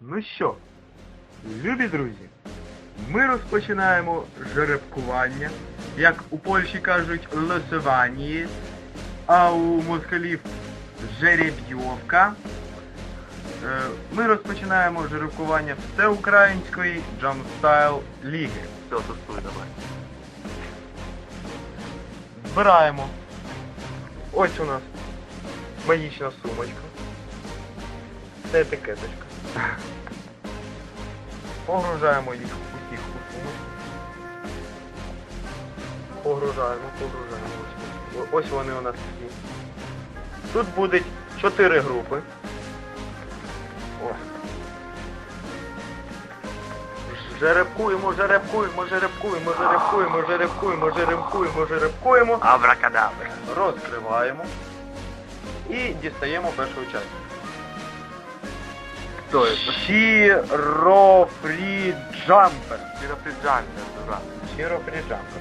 Ну що, любі друзі, ми розпочинаємо жеребкування, як у Польщі кажуть, лосовані, а у москалів жеребйовка. Е, Ми розпочинаємо жеребкування всеукраїнської джамстайл ліги. Все, тестуй давай. Збираємо. Ось у нас магічна сумочка. Це етикеточка. Погружаємо їх усіх у сумочку. Погружаємо, погружаємо. Ось, ось вони у нас всі. Тут буде 4 групи. Ось. Жеребкуємо, жеребкуємо, жеребкуємо, жеребкуємо, жеребкуємо, жеребкуємо, жеребкуємо. Абракадабра. Розкриваємо і дістаємо першого учасника. Кто это? Щирофріджампер. Сирофриджанка, да. Щирофріджампер.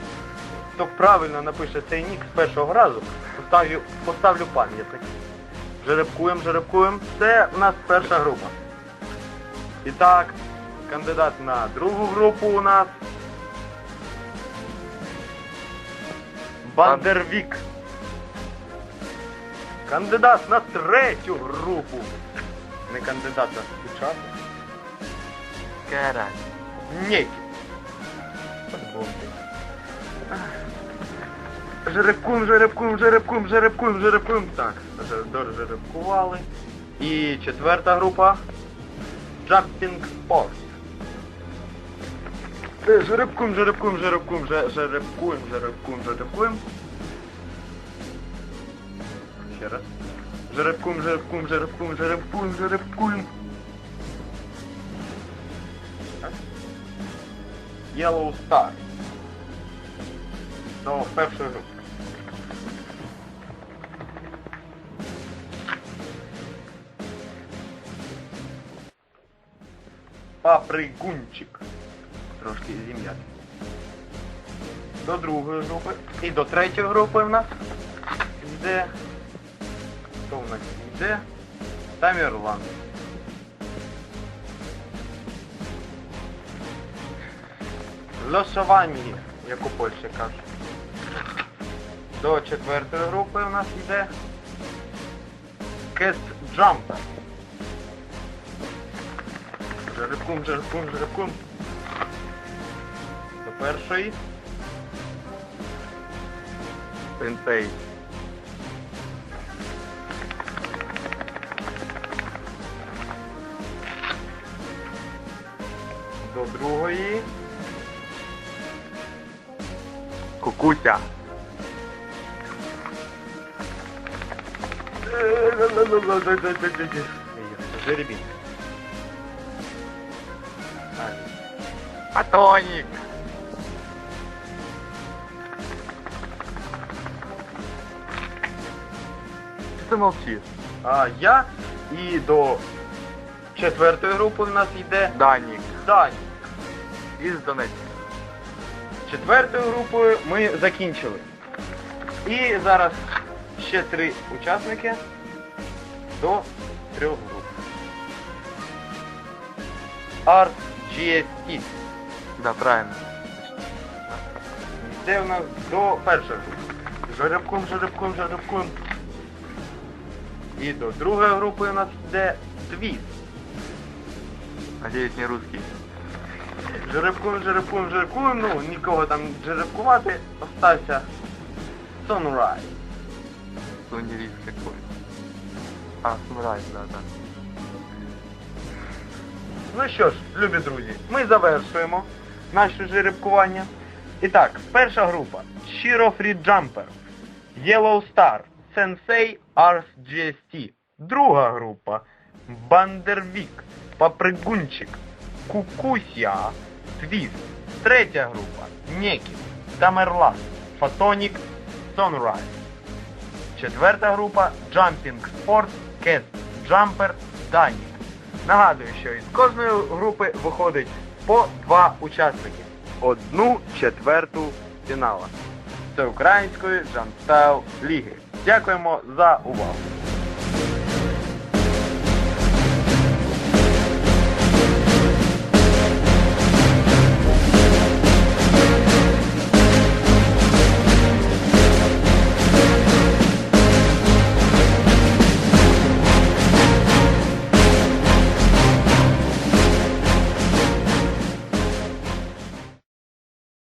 Хто правильно напише цей нік з першого разу, поставлю, поставлю пам'ятник. Жеребкуємо, жеребкуємо. Це у нас перша група. І так, кандидат на другу групу у нас. Бандервік. Кандидат на третю групу. Не кандидат, а учасник. Карась. Ні. Жеребкуємо, жеребкуємо, жеребкуємо, жеребкуємо, жеребкуємо. Так, дожеребкували. І четверта група. Jumping Sport. Е, Жеребкуємо, жеребкуємо, жеребкуємо, же- жеребкуємо, жеребкуємо, жеребкуємо. Ще раз. Жеребкуємо, жеребкуємо, жеребкуємо, жеребкуємо, жеребкуємо. Yellow Star. До першої групи. Папригунчик. Трошки зім'яти. До другої групи. І до третьої групи в нас йде. Хто в нас йде? Тамерлан. Лосовані, як у Польщі кажуть. До четвертої групи у нас йде Кет Джампер. Жеребкум, жеребкум, жеребкум. До першої. Сенсей. До другої. Кукуся. Жеребінь. Атоник. Что ты молчишь? А я і до четвертої групи у нас йде Даник. Дані. Из Донецка. Четвертою групою ми закінчили. І зараз ще три учасники до трьох груп. Art GST. Да, правильно. Йде у нас до першої групи. Жеребком, жеребком, жеребком. І до другої групи у нас йде твіст. Надеюсь, не русский. Жеребкуємо, жеребкуємо, жеребкуємо, ну нікого там жеребкувати, остався Sunrise. Сунерис какой. А, Сунрайз, да, да. Ну що ж, любі друзі, ми завершуємо наше жеребкування. І так, перша група Shiro Free Jumper, Yellow Star, Sensei Ars GST. Друга група Бандервік, Папригунчик, Кукусія, Твіст. Третя група Некіс, Тамерлас, Фотонік, Sunrise. Четверта група Jumping Sport, Cat Jumper, Данік. Нагадую, що із кожної групи виходить по два учасники. Одну четверту фінала. Це української Джамстайл Ліги. Дякуємо за увагу.